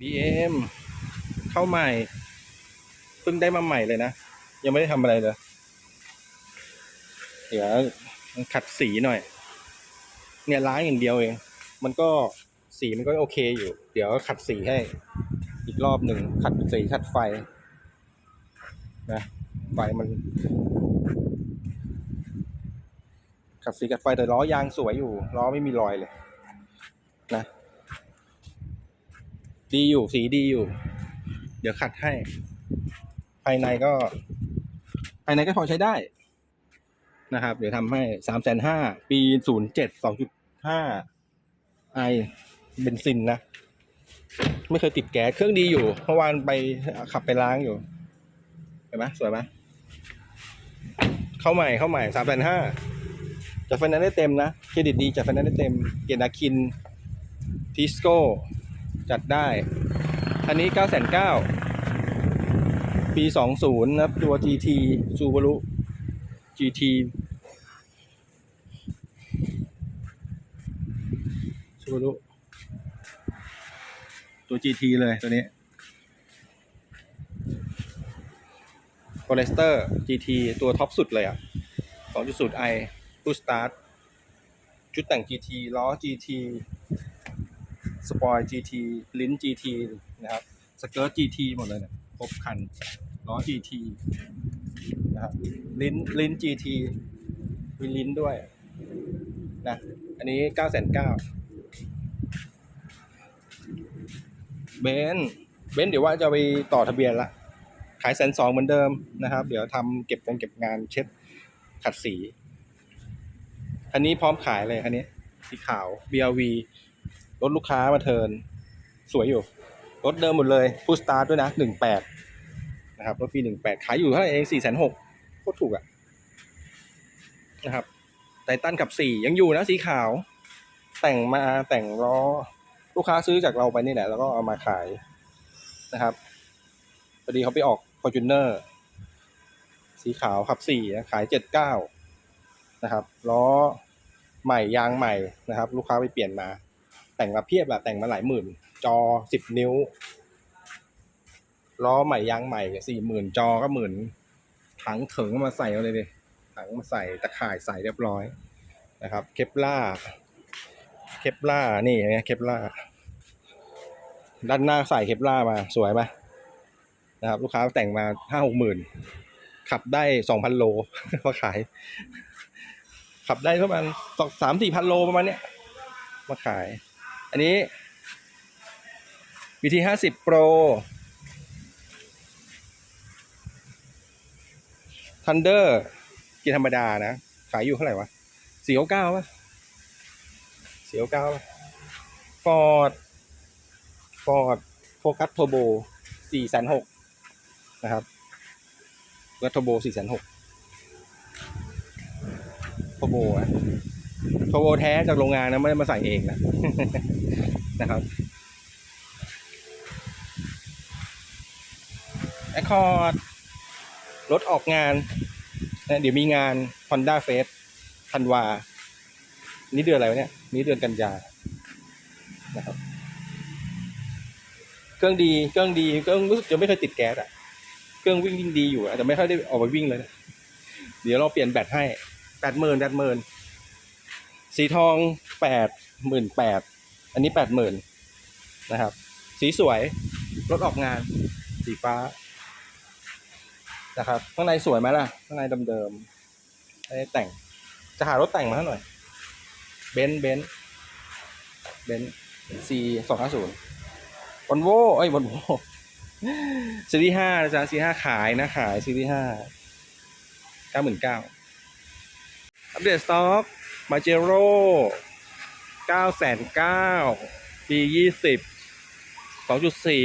BM เข้าใหม่เพิ่งได้มาใหม่เลยนะ ยังไม่ได้ทำอะไรเลย เดี๋ยวขัดสีหน่อย เนี่ยล้างอย่างเดียวเอง มันก็สีมันก็โอเคอยู่ เดี๋ยวขัดสีให้ อีกรอบหนึ่งขัดสีขัดไฟนะไฟมัน ขัดสีขัดไฟแต่ล้อยางสวยอยู่ล้อไม่มีรอยเลย นะ ดีอยู่สีดีอยู่ เดี๋ยวขัดให้ ภายในก็ ภายในก็พอใช้ได้นะครับ เดี๋ยวทำให้สามแสนห้าปีศูนย์เจ็ดสองจุดห้าไอเบนซินนะ ไม่เคยติดแก๊สเครื่องดีอยู่เมื่อวานไปขับไปล้างอยู่เห็นไหมสวยไหมเข้าใหม่เข้าใหม่สามแสนห้าจัดไฟแนนซ์ได้เต็มนะ เครดิตดีจัดไฟแนนซ์ได้เต็ม เกียรตินาคินทิสโก้ จัดได้อันนี้เก้าแสนเก้าปีสองศูนย์นะครับ ตัว GT ซูบารุ GT ซูบารุตัว GT เลยตัวนี้ Forester GT ตัวท็อปสุดเลยอะ 2.0i ตู้สตาร์ท ชุดแต่ง GT ล้อ GT สปอย GT ลิ้น GT นะครับสเกิร์ต GT หมดเลยเนี่ยครบคันล้อ GT นะครับลิ้นลิ้น GT มีลิ้นด้วยนะอันนี้9 9 0 0 0เบนซ์เบนซ์เดี๋ยวว่าจะไปต่อทะเบียนละ ขายแสนสองเหมือนเดิมนะครับ เดี๋ยวทำเก็บงานเก็บงานเช็ดขัดสี คันนี้พร้อมขายเลยคันนี้สีขาว BRV รถลูกค้ามาเทินสวยอยู่ รถเดิมหมดเลยฟูสตาร์ด้วยนะหนึ่งแปดนะครับรถปีหนึ่งแปดขายอยู่เท่าไหร่เองสี่แสนหกโคตรถูกอะนะครับไททันกับสี่ยังอยู่นะสีขาว แต่งมาแต่งล้อลูกค้าซื้อจากเราไปนี่แหละ แล้วก็เอามาขายนะครับพอดีเขาไปออก f o r t u n e r สีขาวขับสี่ขายเจ็ดเก้านะครับล้อใหม่ยางใหม่นะครับ ลูกค้าไปเปลี่ยนมา แต่งมาเพียบอะแต่งมาหลายหมื่น จอสิบนิ้ว ล้อใหม่ยางใหม่สี่หมื่นจอก็หมื่นถังเถิงมาใส่เอาเลยดิถังมาใส่ตะข่ายใส่เรียบร้อยนะครับ เคปล่าเคปล่านี่อย่างเงี้ยเคปล่าด้านหน้าใส่เคปล่ามาสวยไหมนะครับ ลูกค้าแต่งมาห้าหกหมื่นขับได้สองพันโลพอขาย ขับได้ประมาณสองสามสี่พันโลประมาณเนี้ยมาขาย อันนี้ VT ห้าสิบ Pro Thunder กียร์ธรรมดานะ ขายอยู่เท่าไหร่วะสี่เก้าป่ะสี่เก้าฟอร์ดฟอร์ดโฟกัสโทโบสี่แสนหกนะครับก็โทโบสี่แสนหกโทโบอะโทโบแท้จากโรงงานนะ ไม่ได้มาใส่เองนะ นะครับแอคคอร์ดรถออกงานนะเดี๋ยวมีงาน Honda f a c e ธันวา นี่เดือนอะไรวะเนี่ย นี่เดือนกันยานะครับ เครื่องดีเครื่องดีเครื่องรู้สึกจะไม่เคยติดแก๊สอะเครื่องวิ่งวิ่งดีอยู่อะแต่ไม่ค่อยได้ออกไปวิ่งเลยนะเดี๋ยวเราเปลี่ยนแบตให้แปดหมื่นแปดหมื่นสีทองแปดหมื่นแปด อันนี้แปดหมื่นนะครับ สีสวย รถออกงาน สีฟ้า นะครับ ข้างในสวยไหมล่ะ ข้างในเดิมๆไม่ได้แต่ง จะหารถแต่งมาให้หน่อย เบนซ์เบนซ์เบนซ์ซีสองห้าศูนย์วอลโวเอ้ยวอลโวซีรีส์ห้านะจ๊ะซีรีส์ห้าขายนะขายซีรีส์ห้าเก้าหมื่นเก้าอัปเดตสต็อกมาเจโร่ เก้าแสนเก้าปียี่สิบสองจุดสี่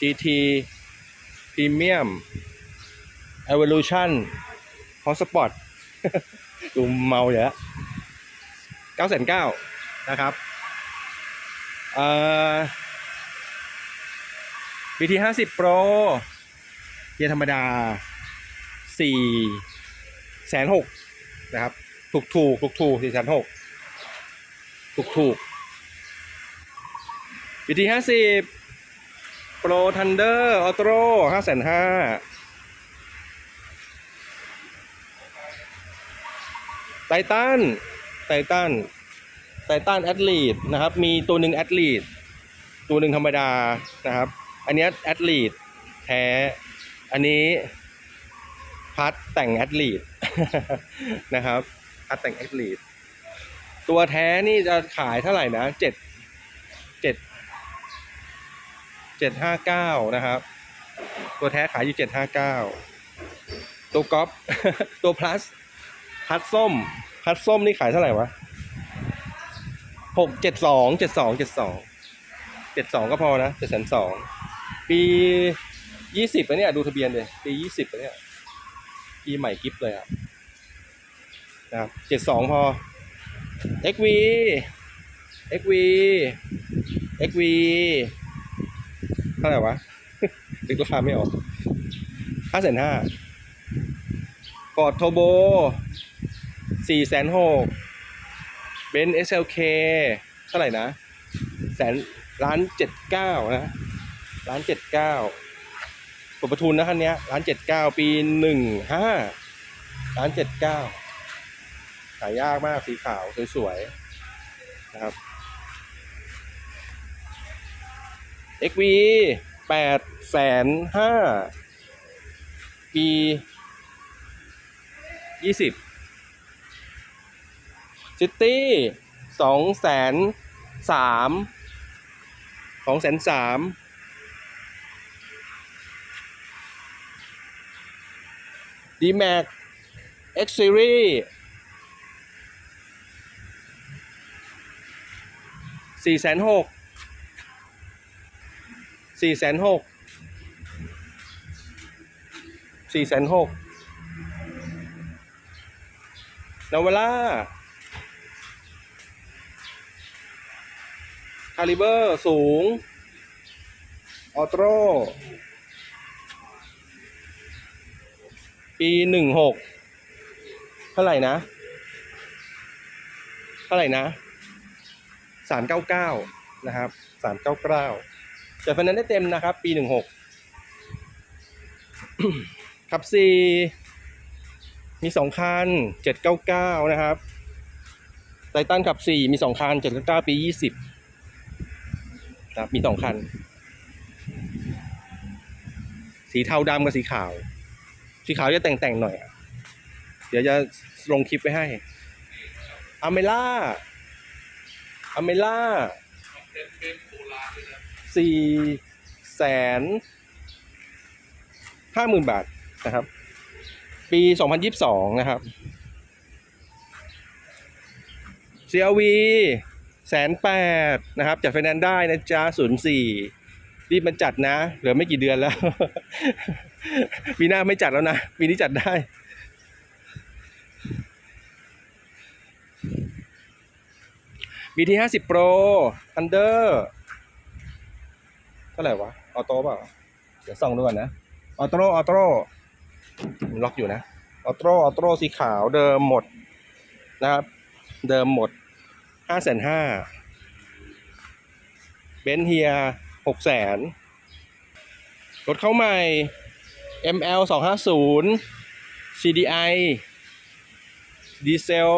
GT พรีเมียม Evolution Hot Spot ดูเมาอยู่แล้วเก้าแสนเก้านะครับเอ่อ BT ห้าสิบ Pro เกียร์ธรรมดาสี่แสนหกนะครับ ถูกถูกถูกถูกสี่แสนหก ถูกถูก BT ห้าสิบโปรทันเดอร์ออโต้ห้าแสนห้าไททันไททันไททันแอดลีดนะครับ มีตัวหนึ่งแอดลีดตัวหนึ่งธรรมดานะครับ อันนี้แอดลีดแท้ อันนี้พัดแต่งแอดลีดนะครับ พัดแต่งแอดลีด ตัวแท้นี่จะขายเท่าไหร่นะเจ็ดเจ็ดเจ็ดห้าเก้านะครับ ตัวแท้ขายอยู่เจ็ดห้าเก้าตัวก๊อปตัว plus พัดส้มพัดส้มนี่ขายเท่าไหร่วะหกเจ็ดสองเจ็ดสองเจ็ดสองเจ็ดสองก็พอนะเจ็ดแสนสองปียี่สิบไปเนี่ย ดูทะเบียนเลยปียี่สิบไปเนี่ยปีใหม่กิฟต์เลยอะนะครับเจ็ดสองพอ XV XV XV เท่าไหร่วะตึกราคาไม่ออกห้าแสนห้าฟอร์ดโทโบสี่แสนหกเบนซ์ SLK เคเท่าไหร่นะ แสนล้านเจ็ดเก้านะล้านเจ็ดเก้าปประทุนนะคันนี้ล้านเจ็ดเก้าปีหนึ่งห้าล้านเจ็ดเก้า หายากมากสีขาวสวยๆนะครับ XV แปดแสนห้าปียี่สิบซิตี้สองแสนสามสองแสนสามดีแม็ก X Series สี่ สี่แสนหกสี่แสนหกสี่แสนหกนาวล่าคาลิเบอร์สูง ออโต้ปีหนึ่งหกเท่าไหร่นะ เท่าไหร่นะ สามเก้าเก้านะครับสามเก้าเก้าแต่ฟันนั้นได้เต็มนะครับ ปีหนึ่งหกขับสี่มีสองคันเจ็ดเก้าเก้านะครับไททันขับสี่มีสองคันเจ็ดเก้าเก้าปียี่สิบนะครับ มีสองคัน สีเทาดำกับสีขาว สีขาวจะแต่งๆหน่อยอเดี๋ยวจะลงคลิปไปให้อเมล่า อเมล่าสี่แสนห้าหมื่นบาทนะครับ ปีสองพันยิบสองนะครับ CRV แสนแปดนะครับ จัดไฟแนนซ์ได้นะจ๊ะศูนย์สี่รีบมาจัดนะ เหลือไม่กี่เดือนแล้ว ปีหน้าไม่จัดแล้วนะ ปีนี้จัดได้ BT ห้าสิบ Pro Thunder เท่าไหร่วะ ออโต้เปล่า เดี๋ยวส่องดูก่อนนะ ออโต้ ออโต้มันล็อกอยู่นะ ออโต้ ออโต้สีขาวเดิมหมดนะครับ เดิมหมดห้าแสนห้าเบนเฮียหกแสนรถเข้าใหม่ ML สองห้าศูนย์ CDI ดีเซล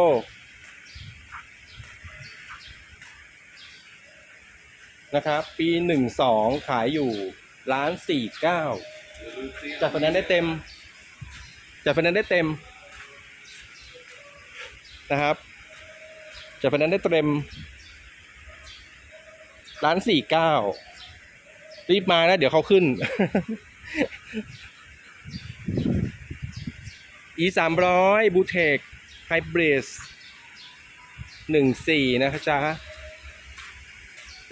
นะครับปีหนึ่งสองขายอยู่ล้านสี่เก้าจัดไฟแนนซ์ได้เต็มจัดไฟแนนซ์ได้เต็มนะครับจัดไฟแนนซ์ได้เต็มล้านสี่เก้ารีบมานะเดี๋ยวเขาขึ้น e สามร้อยบูเทคไฮบริดหนึ่งสี่นะครับจ้า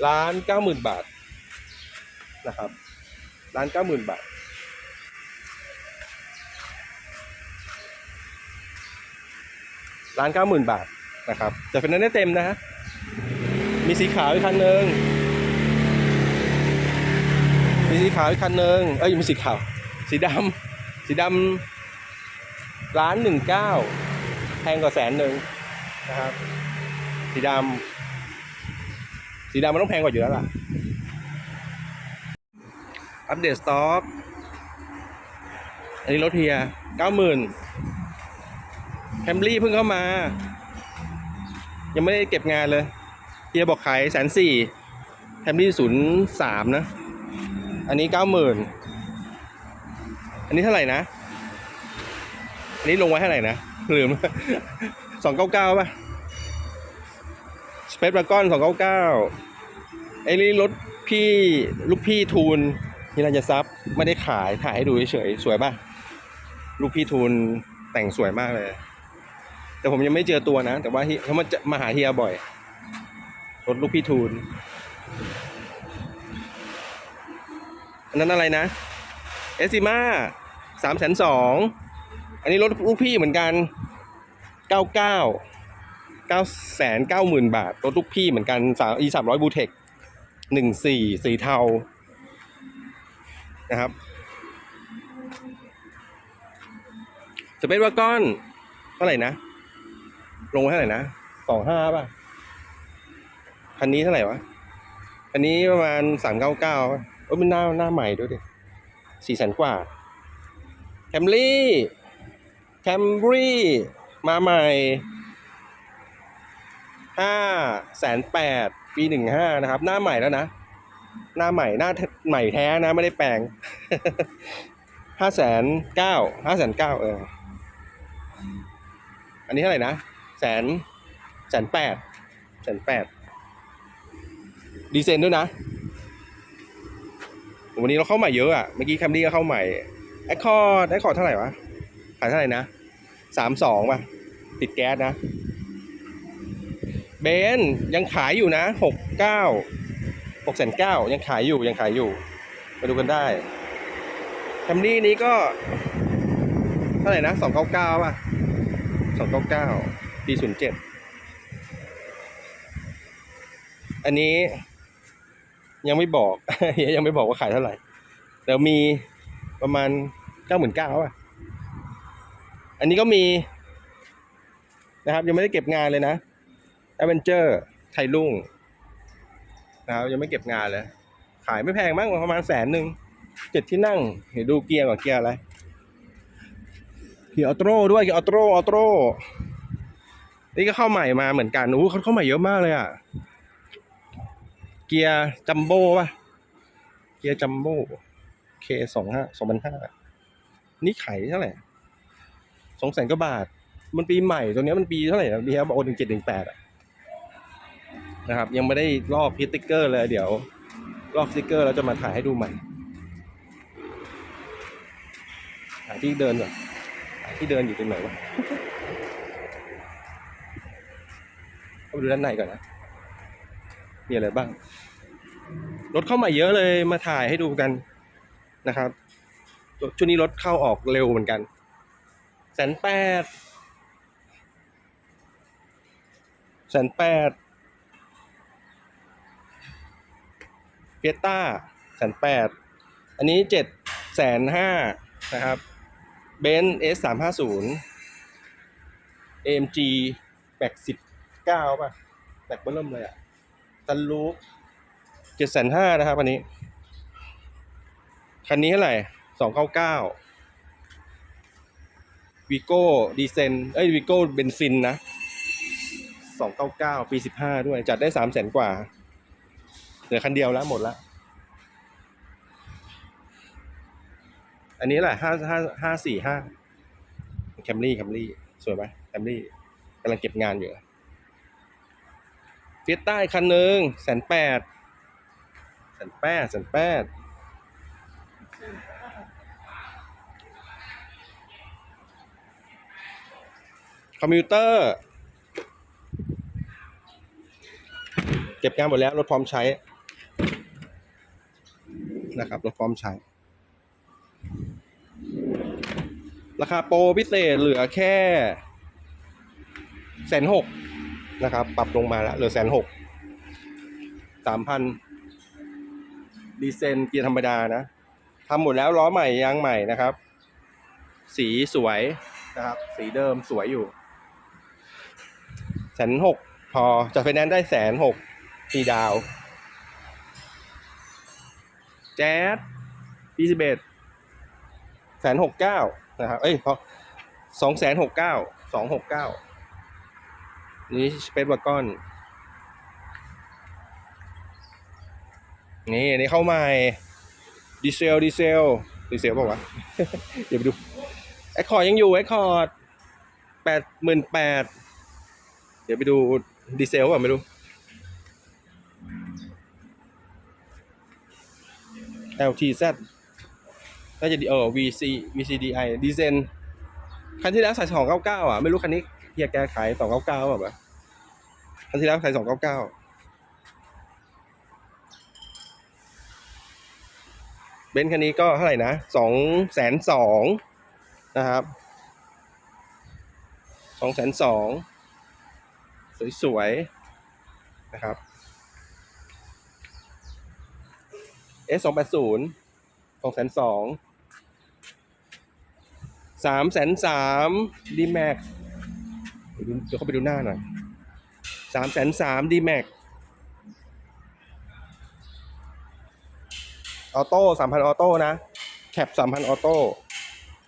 ล้านเก้าหมื่นบาทนะครับล้านเก้าหมื่นบาท ล้านเก้าหมื่นบาทนะครับ แต่เป็นนั้นได้เต็มนะฮะ มีสีขาวอีกคันหนึ่งมีสีขาวอีกคันหนึ่งเอ้ยมีสีขาว สีดำสีดำล้านหนึ่งเก้าแพงกว่าแสนหนึ่งนะครับ สีดำ สีดำมันต้องแพงกว่าอยู่แล้วล่ะ อัปเดตสต็อกอันนี้รถเฮียเก้าหมื่นแคมรี่เพิ่งเข้ามา ยังไม่ได้เก็บงานเลยเฮียบอกขายแสนสี่แคมรี่ศูนย์สามนะ อันนี้เก้าหมื่นอันนี้เท่าไหร่นะ อันนี้ลงไว้เท่าไหร่นะลืมสองเก้าเก้าป่ะ เปซดราก้อนสองเก้าเก้าไอ้นี่รถพี่ลูกพี่ทูนนี่ราชทรัพย์ไม่ได้ขายถ่ายให้ดูเฉยๆสวยป่ะ ลูกพี่ทูนแต่งสวยมากเลย แต่ผมยังไม่เจอตัวนะ แต่ว่าเขามาจะมาหาเฮียบ่อย รถลูกพี่ทูนอันนั้นอะไรนะเอสซิมาสามแสนสองอันนี้รถลูกพี่เหมือนกันเก้าเก้า เก้าแสนเก้าหมื่นบาท รถลูกพี่เหมือนกันสามอีสามร้อยบูเทคหนึ่งสี่สีเทานะครับสเปซวากอนเท่าไหร่นะ ลงไว้เท่าไหร่นะสองห้าป่ะคันนี้เท่าไหร่วะคันนี้ประมาณสามเก้าเก้าเออมันหน้าหน้าใหม่ด้วยดิสี่แสนกว่าแคมรี่แคมรี่มาใหม่ ห้าแสนแปดปีหนึ่งห้านะครับ หน้าใหม่แล้วนะ หน้าใหม่หน้าใหม่แท้นะไม่ได้แปลงห้าแสนเก้าห้าแสนเก้าเออ อันนี้เท่าไหร่นะแสนแสนแปดแสนแปดดีเซนด้วยนะ วันนี้เราเข้าใหม่เยอะอะ เมื่อกี้แคมรี่ก็เข้าใหม่แอคคอร์ดแอคคอร์ดเท่าไหร่วะ ขายเท่าไหร่นะสามสองป่ะ ติดแก๊สนะ เบนยังขายอยู่นะหกเก้าหกแสนเก้ายังขายอยู่ยังขายอยู่มาดูกันได้แคมรี่นี้ก็เท่าไหร่นะสองเก้าเก้าป่ะสองเก้าเก้าปีศูนย์เจ็ดอันนี้ยังไม่บอก ยังไม่บอกว่าขายเท่าไหร่เดี๋ยวมีประมาณเก้าหมื่นเก้าอะ อันนี้ก็มีนะครับ ยังไม่ได้เก็บงานเลยนะ a อเวนเจอร์ไทยรุ่งนะครับยังไม่เก็บงานเลย ขายไม่แพงมั้งประมาณแสนหนึ่งเจ็ดที่นั่งเดี๋ยวดูเกียร์ก่อนเกียร์อะไรเกียร์ออโต้ด้วยเกียร์ออโต้ออโต้นี่ก็เข้าใหม่มาเหมือนกันอู้เขาเข้าใหม่เยอะมากเลยอะ เกียร์จัมโบ้ป่ะ เกียร์จัมโบ้เคสองห้าสองพันห้านี่ขายเท่าไหร่สองแสนกว่าบาท มันปีใหม่ตัวเนี้ยมันปีเท่าไหร่นะปีแล้วบอกหนึ่งเจ็ดหนึ่งแปดอะ นะครับ ยังไม่ได้ลอกพิสติกเกอร์เลยเดี๋ยว ลอกสติกเกอร์แล้วจะมาถ่ายให้ดูใหม่หาที่เดินก่อนหาที่เดินอยู่ตรงไหนวะเข้าไปดูด้านในก่อนนะมีอะไรบ้าง รถเข้ามาเยอะเลยมาถ่ายให้ดูกันนะครับช่วงนี้รถเข้าออกเร็วเหมือนกันแสนแปดแสนแปด เฟียต้าแสนแปดอันนี้เจ็ดแสนห้านะครับเบนซ์เอสสามห้าศูนย์ AMG แบกสิบเก้าป่ะแบกเบิ่มเลยอะตันลูปเจ็ดแสนห้านะครับอันนี้ คันนี้เท่าไหร่สองเก้าเก้าวีโก้ดีเซนเอ้ยวีโก้เบนซินนะสองเก้าเก้าปีสิบห้าด้วย จัดได้สามแสนกว่า เหลือคันเดียวแล้วหมดละอันนี้แหละห้าห้าห้าสี่ห้าแคมรี่แคมรี่สวยไหมแคมรี่กำลังเก็บงานอยู่เฟียสต้าคันหนึ่งแสนแปดแสนแปดแสนแปดคอมพิวเตอร์ เก็บงานหมดแล้ว รถพร้อมใช้ นะครับรถพร้อมใช้ ราคาโปรพิเศษเหลือแค่แสนหกนะครับ ปรับลงมาแล้วเหลือแสนหกสามพันดีเซนเกียร์ธรรมดานะทำหมดแล้วล้อใหม่ยางใหม่นะครับ สีสวยนะครับ สีเดิมสวยอยู่แสนหกพอจัดไฟแนนซ์ได้แสนหกตีดาว แจ๊ดปีสิบเอ็ดแสนหกเก้านะครับเอ้ยสองแสนหกเก้าสองหกเก้านี่สเปซวากอนนี่อันนี่เข้าใหม่ดีเซลดีเซลดีเซลบอกว่าวะเดี๋ยวไปดูไอคอร์ดยังอยู่ไอคอร์ดแปดหมื่นแปดเดี๋ยวไปดูดีเซลป่ะไม่รู้ LTZ น่าจะดีเออ VC VCDI ดีเซนคันที่แล้วใส่สองเก้าเก้าอะ ไม่รู้คันนี้เฮียแกขายสองเก้าเก้าแบบคันที่แล้วใส่สองเก้าเก้าเบนซ์คันนี้ก็เท่าไหร่นะสองแสนสองนะครับสองแสนสองสวยๆนะครับ S สองแปดศูนย์สองแสนสองสามแสนสามดีแม็กเดี๋ยวเข้าไปดูหน้าหน่อยสามแสนสามดีแม็กออโต้สามพันออโต้นะ แคปสามพันออโต้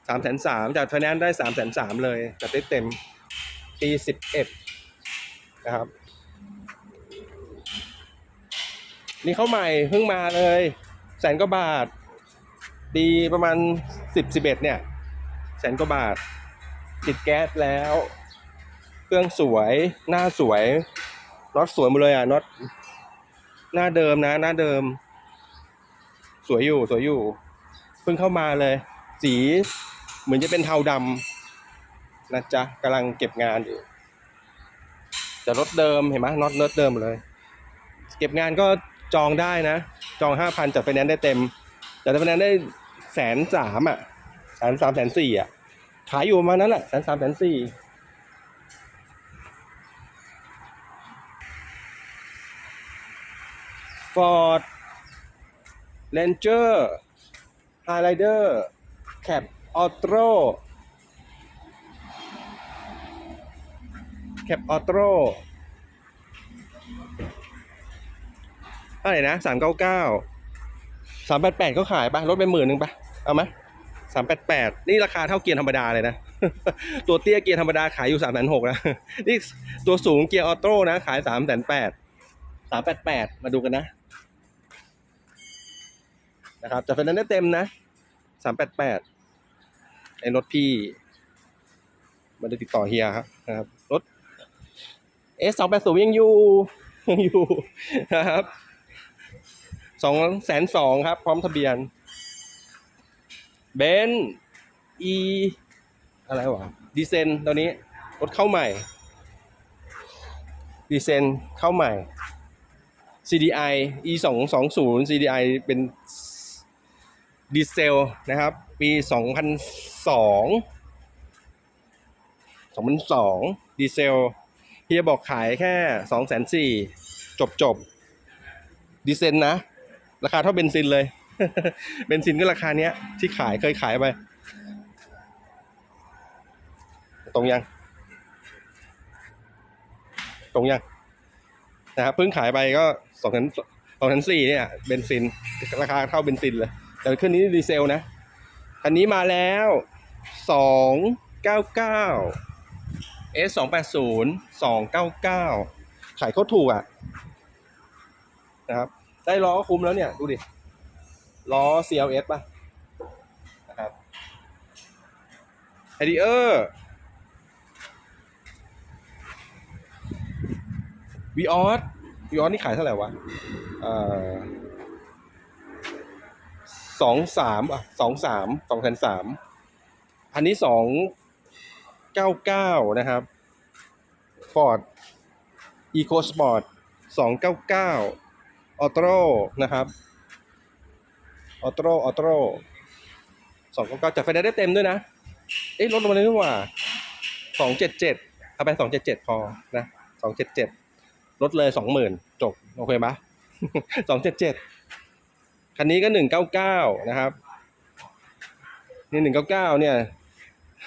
สามแสนสามจากไฟแนนซ์ได้สามแสนสามเลยจัดได้เต็มปีสิบเอ็ดนะครับ นี่เข้าใหม่เพิ่งมาเลย แสนกว่าบาท ปีประมาณสิบสิบเอ็ดเนี่ย แสนกว่าบาท ติดแก๊สแล้ว เครื่องสวย หน้าสวยน็อตสวยหมดเลยอะน็อตหน้าเดิมนะ หน้าเดิม สวยอยู่สวยอยู่ เพิ่งเข้ามาเลย สีเหมือนจะเป็นเทาดำนะจ๊ะกำลังเก็บงานอยู่แต่รถเดิมเห็นไหมน็อตเนิร์ดเดิมเลย เก็บงานก็ จองได้นะ จองห้าพันจัดไฟแนนซ์ได้เต็ม จัดไฟแนนซ์ได้แสนสามอะแสนสามแสนสี่อะ ขายอยู่ประมาณนั้นแหละแสนสามแสนสี่ฟอร์ดเรนเจอร์ไฮไลเดอร์แคปออโต้แคปออโต้ เท่าไหร่นะสามเก้าเก้าสามแปดแปดเขาขายปะลดไปหมื่นหนึ่งปะเอาไหมสามแปดแปดนี่ราคาเท่าเกียร์ธรรมดาเลยนะ ตัวเตี้ยเกียร์ธรรมดาขายอยู่สามแสนหกนะนี่ตัวสูงเกียร์ออโต้นะ ขายสามแสนแปดสามแปดแปดมาดูกันนะ นะครับจะเป็นนั้นได้เต็มนะสามแปดแปดไอ้รถพี่มาได้ติดต่อเฮียครับนะครับรถเอสสองแปดศูนย์ยังอยู่ยังอยู่นะครับ สองแสนสองครับ พร้อมทะเบียน เบนอีอะไรวะดีเซนตอนนี้รถเข้าใหม่ ดีเซนเข้าใหม่ CDI E สองสองศูนย์ CDI เป็นดีเซลนะครับ ปีสองพันสองสองพันสองดีเซลเฮียบอกขายแค่สองแสนสี่จบจบดีเซนนะ ราคาเท่าเบนซินเลย เบนซินก็ราคาเนี้ย ที่ขายเคยขายไป ตรงยัง ตรงยังนะครับเพิ่งขายไปก็สองพันสองพันสี่เนี่ยเบนซิน ราคาเท่าเบนซินเลย แต่เครื่องนี้ดีเซลนะคันนี้มาแล้วสองเก้าเก้า S สองแปดศูนย์สองเก้าเก้าขายเขาถูกอะนะครับ ได้ล้อก็คุ้มแล้วเนี่ย ดูดิ ล้อ CLS ป่ะ นะครับไฮดีเออร์วีออสวีออสนี่ขายเท่าไหร่วะสองสามอะสองสามสองแสนสามอันนี้สองเก้าเก้านะครับ Ford EcoSport สองเก้าเก้า ออโต้นะครับออโต้ออโต้สองเก้าเก้าจัดไฟแนนซ์ได้เต็มด้วยนะ เอ๊ะลดลงมาเลยนี่หว่าสองเจ็ดเจ็ดเอาไปสองเจ็ดเจ็ดพอนะสองเจ็ดเจ็ดลดเลยสองหมื่นจบ โอเคปะสองเจ็ดเจ็ดคันนี้ก็หนึ่งเก้าเก้านะครับ นี่หนึ่งเก้าเก้าเนี่ย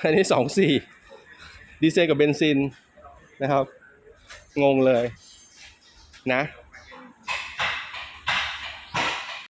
อันนี้สองสี่ดีเซลกับเบนซินนะครับ งงเลยนะ